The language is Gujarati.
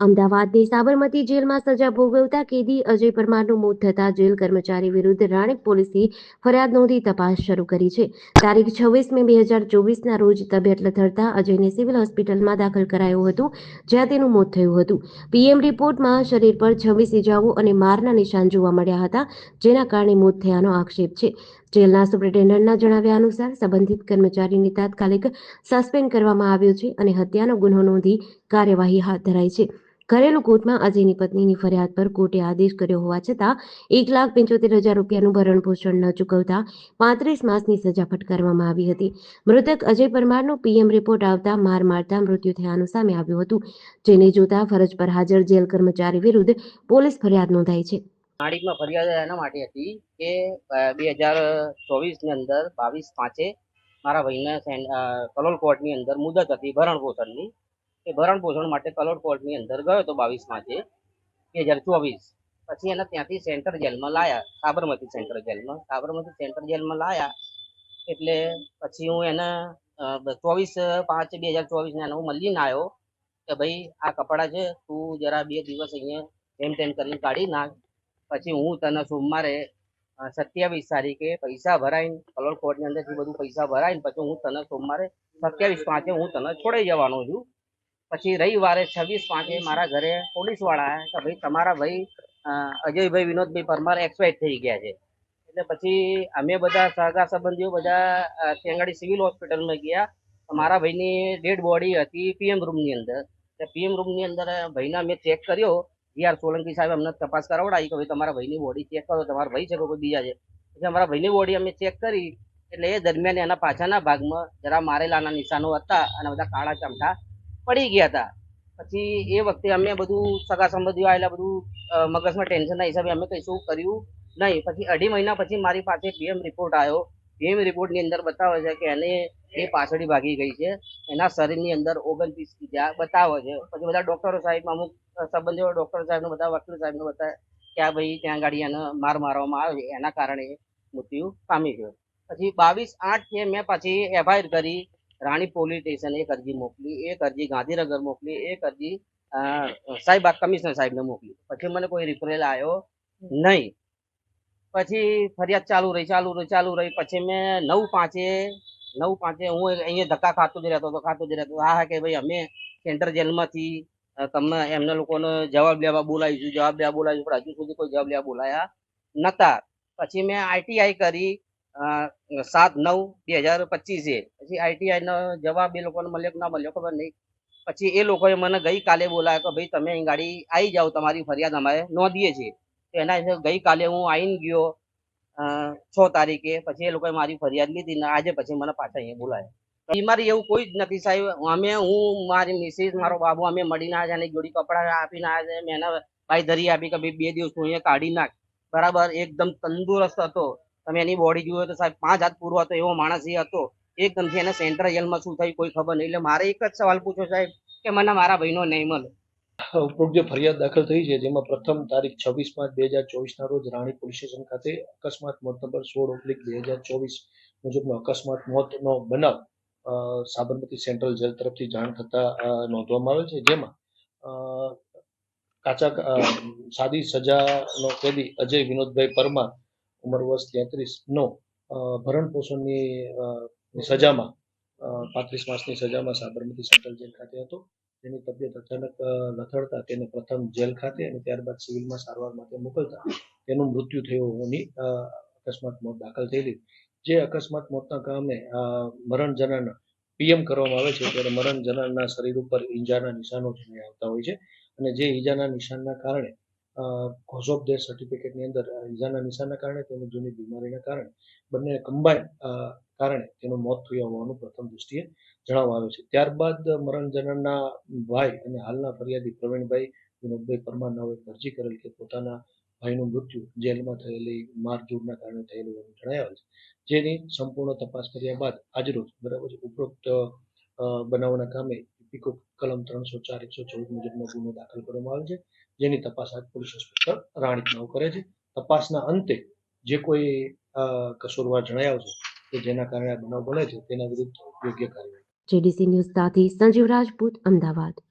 અમદાવાદની સાબરમતી જેલમાં સજા ભોગવતા કેદી અજય પરમારનું મોત થતા જેલ કર્મચારી વિરુદ્ધ રાણીપ પોલીસે ફરિયાદ નોંધી તપાસ શરૂ કરી છે. તારીખ છવ્વીસ મે બે હજાર ચોવીસના રોજ તબિયત લથડતા અજયને સિવિલ હોસ્પિટલમાં દાખલ કરાયું હતું, જ્યાં તેનું મોત થયું હતું. પીએમ રિપોર્ટમાં શરીર પર છવ્વીસ ઇજાઓ અને મારના નિશાન જોવા મળ્યા હતા, જેના કારણે મોત થયાનો આક્ષેપ છે. જેલના સુપ્રિન્ટેન્ડન્ટના જણાવ્યા અનુસાર, સંબંધિત કર્મચારીને તાત્કાલિક સસ્પેન્ડ કરવામાં આવ્યો છે અને હત્યાનો ગુનો નોંધી કાર્યવાહી હાથ ધરાઈ છે. ઘરેલુ કોર્ટમાં અજયની પત્નીની ફરિયાદ પર કોર્ટે આદેશ કર્યો હોવા છતાં એક લાખ પંચોતેર હજાર રૂપિયાનું ભરણ પોષણ ન ચૂકવતા પાંત્રીસ માસની સજા ફટકારવામાં આવી હતી. મૃતક અજય પરમારનો પીએમ રિપોર્ટ આવતા માર મારતા મૃત્યુ થયાનું સામે આવ્યું હતું, જેને જોતા ફરજ પર હાજર જેલ કર્મચારી વિરુદ્ધ પોલીસ ફરિયાદ નોંધાઈ છે. નાડીકમાં ફરિયાદ એના માટે હતી કે બે હજાર ચોવીસની અંદર બાવીસ પાંચે મારા ભાઈને કલોલ કોર્ટની અંદર મુદત હતી ભરણ પોષણની. એ ભરણ પોષણ માટે કલોડ કોર્ટની અંદર ગયો હતો બાવીસ છે બે હજાર ચોવીસ. પછી એને ત્યાંથી સેન્ટ્રલ જેલમાં લાયા, સાબરમતી સેન્ટર જેલમાં. સાબરમતી સેન્ટર જેલમાં લાયા એટલે પછી હું એને ચોવીસ પાંચ બે હજાર ચોવીસને હું મળીને આવ્યો કે ભાઈ આ કપડાં છે, તું જરા બે દિવસ અહીંયા એમ તેમ કરીને કાઢી નાખ. પછી હું તને સોમવારે સત્યાવીસ તારીખે પૈસા ભરાઈને, કલોલ કોર્ટની અંદરથી બધું પૈસા ભરાઈને, પછી હું તને સોમવારે સત્યાવીસ પાંચે હું તને છોડાઈ જવાનો છું. પછી રવિવારે છવ્વીસ પાંચે મારા ઘરે પોલીસવાળા કે ભાઈ તમારા ભાઈ અજયભાઈ વિનોદભાઈ પરમાર એક્સપાયર થઈ ગયા છે. એટલે પછી અમે બધા સગા સંબંધીઓ બધા અ, સિવિલ હોસ્પિટલમાં ગયા. મારા ભાઈની ડેડ બોડી હતી પીએમ રૂમની અંદર. પીએમ રૂમની અંદર ભાઈને અમે ચેક કર્યો. જીઆર સોલંકી સાહેબ અમને તપાસ કરાવડાવી કે ભાઈ તમારા ભાઈની બોડી ચેક કરો તમારા ભાઈ છે કે કોઈ બીજા છે. પછી અમારા ભાઈની બોડી અમે ચેક કરી. એટલે એ દરમિયાન એના પાછળના ભાગમાં જરા મારેલાના નિશાનો હતા અને બધા કાળા ચમટા પડી ગયા હતા. પછી એ વખતે અમે બધું સગા સંબંધીઓ આવેલા બધું મગજમાં ટેન્શનના હિસાબે અમે કશું કર્યું નહીં. પછી અઢી મહિના પછી મારી પાસે પીએમ રિપોર્ટ આવ્યો. પીએમ રિપોર્ટની અંદર બતાવે છે કે એને એ પાછળી ભાગી ગઈ છે. એના શરીરની અંદર ઓગણત્રીસ ઇજા બતાવે છે. પછી બધા ડોક્ટરો સાહેબ અમુક સંબંધીઓ ડોક્ટર સાહેબને બધા વકીલ સાહેબને બધા કે આ ભાઈ ત્યાં ગાડી એને માર મારવામાં આવે એના કારણે મૃત્યુ પામી ગયો પછી બાવીસ આઠ મેં પછી એફઆઈઆર કરી. રાણી પોલીસ સ્ટેશન એક અરજી મોકલી, એક અરજી ગાંધીનગર મોકલી, એક અરજી સાહેબ કમિશનર સાહેબને મોકલી. પછી મને કોઈ રિપ્રેલ આવ્યો નહીં. પછી ફરિયાદ ચાલુ રહી ચાલુ રહી ચાલુ રહી. પછી મેં નવ પાંચે નવ પાંચે હું અહીંયા ધક્કા ખાતો જ રહેતો હતો, ખાતો જ રહેતો હા હા, કે ભાઈ, અમે સેન્ટર જેલમાંથી તમને એમને લોકોને જવાબ લેવા બોલાવીશું, જવાબ લેવા બોલાવીશું, પણ હજુ સુધી કોઈ જવાબ લેવા બોલાયા નતા. પછી મેં આઈટીઆઈ કરી સાત નવ બે હજાર પચીસે. પછી આઈટીઆઈનો જવાબ એ લોકોને મળ્યો ના મળ્યો ખબર નહીં. પછી એ લોકોએ મને ગઈકાલે બોલાવ્યો કે ભાઈ તમે અહીં ગાડી આવી જાઓ, તમારી ફરિયાદ અમારે નોંધીએ છીએ. તો એના હિસાબે ગઈકાલે હું આવીને ગયો છ તારીખે. પછી એ લોકોએ મારી ફરિયાદ લીધી ને આજે પછી મને પાછા અહીંયા બોલાવ્યા. મારી એવું કોઈ જ નથી સાહેબ. અમે, હું, મારી મિસિસ, મારો બાબુ, અમે મળીને આવ્યા છે જોડી કપડાં આપીને આવ્યા છે મેં ભાઈ ધરી આપી કે ભાઈ બે દિવસ હું અહીંયા કાઢી નાખ. બરાબર, એકદમ તંદુરસ્ત હતો. તમે એની બોડી જુઓ તો સાહેબ, પાંચ હાથ પૂરો હતો, એવો માણસ એ હતો. એકદમથી એને સેન્ટ્રલ જેલમાં શું થયું કોઈ ખબર નહીં. એટલે મારે એક જ સવાલ પૂછો સાહેબ, કે મને મારા ભાઈનો નહીં મળે. ઉપરોક્ત જે ફરિયાદ દાખલ થઈ છે, જેમાં પ્રથમ તારીખ છવ્વીસ પાંચ બે હજાર ચોવીસના રોજ રાણી પોલીસ સ્ટેશન ખાતે અકસ્માત મોત નંબર સોળ ઓબ્લિક બે હજાર ચોવીસ મુજબનો અકસ્માત મોતનો બનાવ સાબરમતી સેન્ટ્રલ જેલ તરફથી જાણ થતા નોંધવામાં આવેલ છે. જેમાં કાચા સાદી સજાનો કેદી અજય વિનોદભાઈ પરમાર ઉંમર વર્ષ તેત્રીસ નો ભરણ પોષણની સજામાં પાંત્રીસ માસની સજામાં સાબરમતી સેન્ટ્રલ જેલ ખાતે હતો. તેની તબિયત અચાનક લથડતા તેને પ્રથમ જેલ ખાતે અને ત્યારબાદ સિવિલમાં સારવાર માટે મોકલતા તેનું મૃત્યુ થયું હોવાની અકસ્માત મોત દાખલ થયેલી. જે અકસ્માત મોતના કારણે મરણ જનારના પીએમ કરવામાં આવે છે ત્યારે મરણ જનારના શરીર ઉપર ઈજાના નિશાનો જોઈ આવતા હોય છે અને જે ઈજાના નિશાનના કારણે કોઝ ઓફ ડેથ સર્ટિફિકેટની અંદર ઈજાના નિશાનના કારણે તેમજ જૂની બીમારીના કારણે બંને કમ્બાઈન કારણે તેનું મોત થયું હોવાનું પ્રથમ દૃષ્ટિએ જણાવવામાં આવ્યું છે. ત્યારબાદ મરણ જનરના ભાઈ અને હાલના ફરિયાદી પ્રવીણભાઈ વિનોદભાઈ પરમાર નાઓએ અરજી કરેલ કે પોતાના ભાઈનું મૃત્યુ જેલમાં થયેલી મારઝૂડના કારણે થયેલું હોવાનું જણાવેલ છે. જેની સંપૂર્ણ તપાસ કર્યા બાદ આજરોજ બરાબર ઉપરોક્ત બનાવના કામે ઇપિકો કલમ ત્રણસો ચાર, એકસો ચૌદ મુજબનો ગુનો દાખલ કરવામાં આવે છે, જેની તપાસ આજ પોલીસ ઇન્સ્પેક્ટર રાણીપ કરે છે. તપાસના અંતે જે કોઈ કસૂરવાર જણાયા છે, કે જેના કારણે આ બનાવ બને છે, તેના વિરુદ્ધ યોગ્ય કાર્યવાહી. જેડીસી ન્યૂઝ સાથે સંજીવ રાજપૂત, અમદાવાદ.